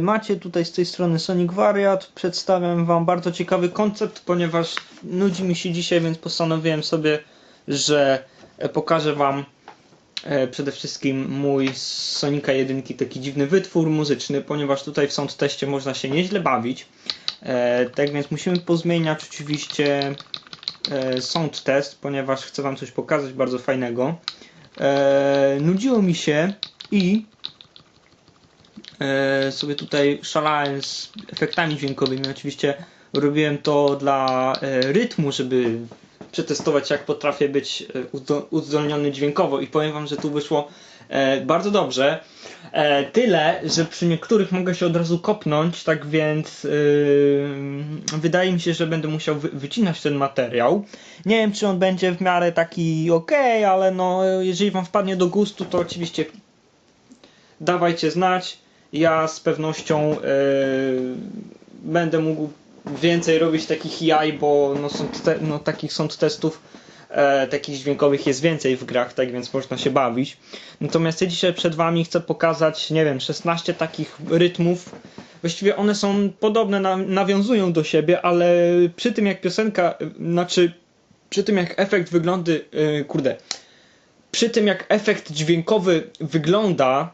macie, tutaj z tej strony Sonic Wariat. Przedstawiam Wam bardzo ciekawy koncept, ponieważ nudzi mi się dzisiaj, więc postanowiłem sobie, że e, pokażę Wam e, przede wszystkim mój z Sonika 1 taki dziwny wytwór muzyczny, ponieważ tutaj w sound teście można się nieźle bawić. E, tak więc musimy pozmieniać oczywiście e, sound test, ponieważ chcę Wam coś pokazać bardzo fajnego. Nudziło mi się i sobie tutaj szalałem z efektami dźwiękowymi. Oczywiście robiłem to dla e, rytmu, żeby przetestować jak potrafię być e, uzdo- uzdolniony dźwiękowo i powiem wam, że tu wyszło e, bardzo dobrze. E, tyle, że przy niektórych mogę się od razu kopnąć, tak więc wydaje mi się, że będę musiał wy- wycinać ten materiał. Nie wiem, czy on będzie w miarę taki ok, ale no, jeżeli wam wpadnie do gustu, to oczywiście dawajcie znać. Ja z pewnością yy, będę mógł więcej robić takich jaj, bo no, są te, no, takich sound testów e, takich dźwiękowych jest więcej w grach, tak więc można się bawić. Natomiast ja dzisiaj przed wami chcę pokazać, nie wiem, 16 takich rytmów. Właściwie one są podobne, na, nawiązują do siebie, ale przy tym jak piosenka, y, znaczy przy tym jak efekt wyglądy, yy, kurde, przy tym jak efekt dźwiękowy wygląda,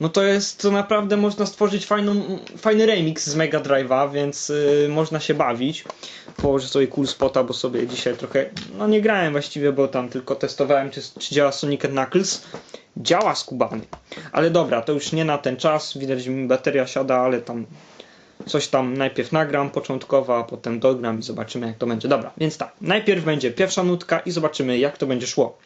no to jest to naprawdę można stworzyć fajną, fajny remix z Mega Drive'a, więc yy, można się bawić. Położę sobie cool spota, bo sobie dzisiaj trochę, no nie grałem właściwie, bo tam tylko testowałem, czy, czy działa Sonic Knuckles. Działa skubany. Ale dobra, to już nie na ten czas. Widać, że mi bateria siada, ale tam coś tam najpierw nagram początkowo, a potem dogram i zobaczymy jak to będzie. Dobra, więc tak, najpierw będzie pierwsza nutka i zobaczymy jak to będzie szło.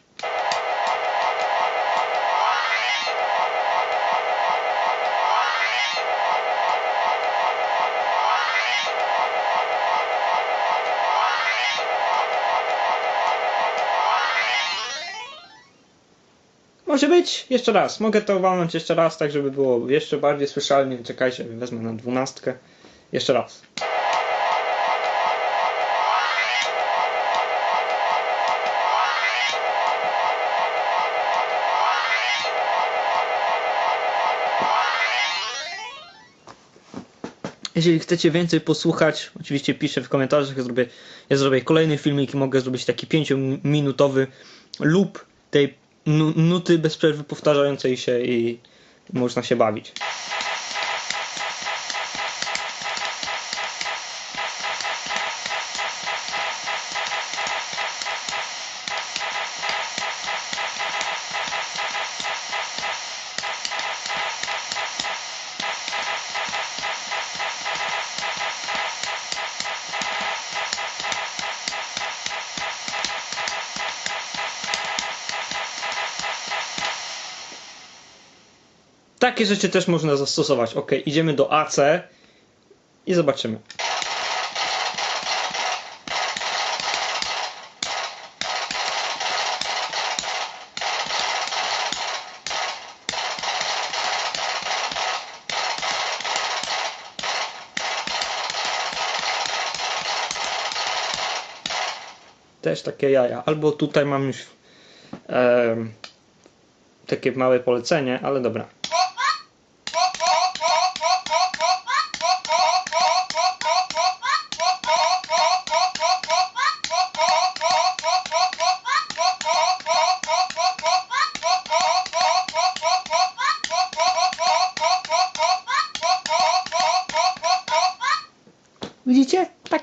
Może być? Jeszcze raz. Mogę to walnąć jeszcze raz, tak żeby było jeszcze bardziej słyszalnie. Czekajcie, wezmę na dwunastkę. Jeszcze raz. Jeżeli chcecie więcej posłuchać, oczywiście piszę w komentarzach, ja zrobię, ja zrobię kolejny filmik i mogę zrobić taki 5-minutowy loop tej nuty bez przerwy powtarzającej się i można się bawić. Takie rzeczy też można zastosować. Ok, idziemy do AC i zobaczymy. Też takie jaja. Albo tutaj mam już em, takie małe polecenie, ale dobra.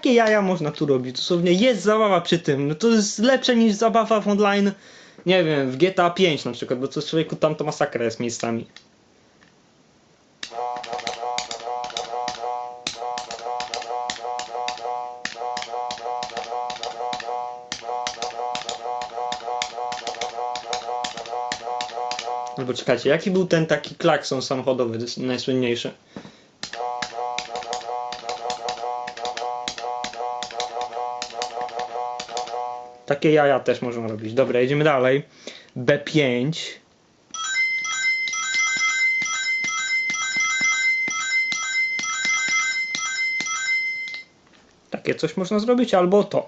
Takie jaja można tu robić. Dosłownie jest zabawa przy tym. No to jest lepsze niż zabawa w online, nie wiem, w GTA 5 na przykład, bo to człowieku tam to masakra jest miejscami. Albo czekajcie, jaki był ten taki klakson samochodowy, najsłynniejszy? Takie jaja też można robić. Dobra, jedziemy dalej. B5. Takie coś można zrobić, albo to.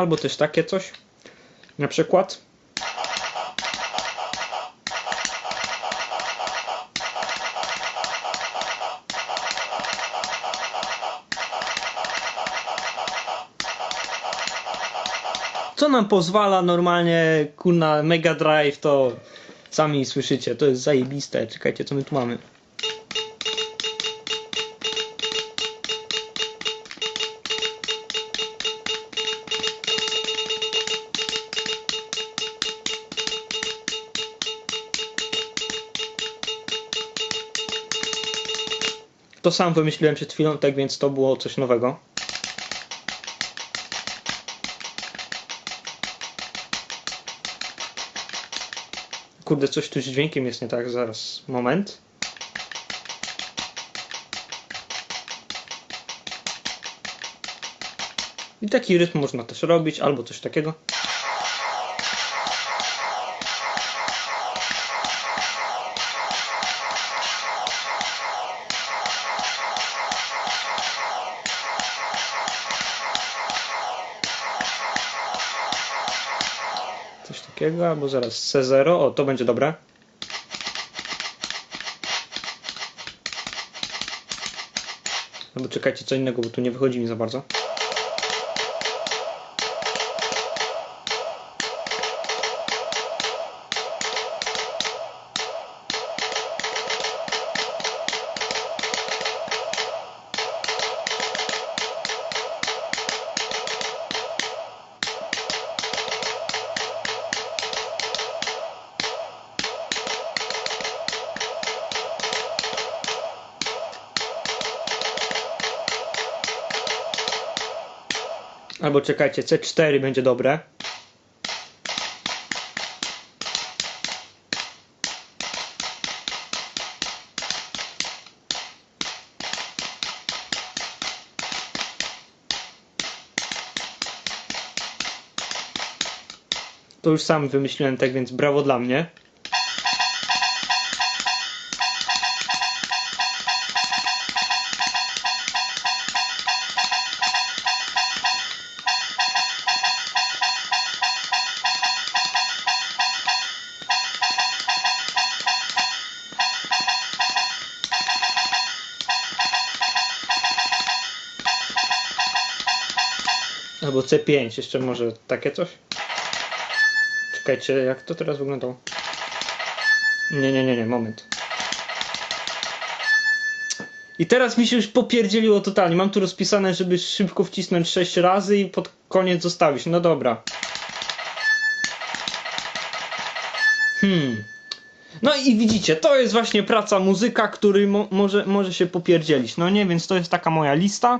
Albo też takie coś. Na przykład. Co nam pozwala normalnie, kurna, Mega Drive, to sami słyszycie, to jest zajebiste. Czekajcie, co my tu mamy. To sam wymyśliłem przed chwilą, tak więc to było coś nowego. Kurde, coś tu z dźwiękiem jest nie tak, zaraz, moment. I taki rytm można też robić, albo coś takiego. Takiego, albo zaraz C0, o to będzie dobre. Albo czekajcie co innego, bo tu nie wychodzi mi za bardzo. Albo czekajcie, C4 będzie dobre. To już sam wymyśliłem, tak więc brawo dla mnie. Albo C5, jeszcze może takie coś? Czekajcie, jak to teraz wyglądało? Nie, nie, nie, nie, moment. I teraz mi się już popierdzieliło totalnie. Mam tu rozpisane, żeby szybko wcisnąć 6 razy i pod koniec zostawić. No dobra. Hmm. No i widzicie, to jest właśnie praca muzyka, który mo może, może się popierdzielić. No nie, więc to jest taka moja lista.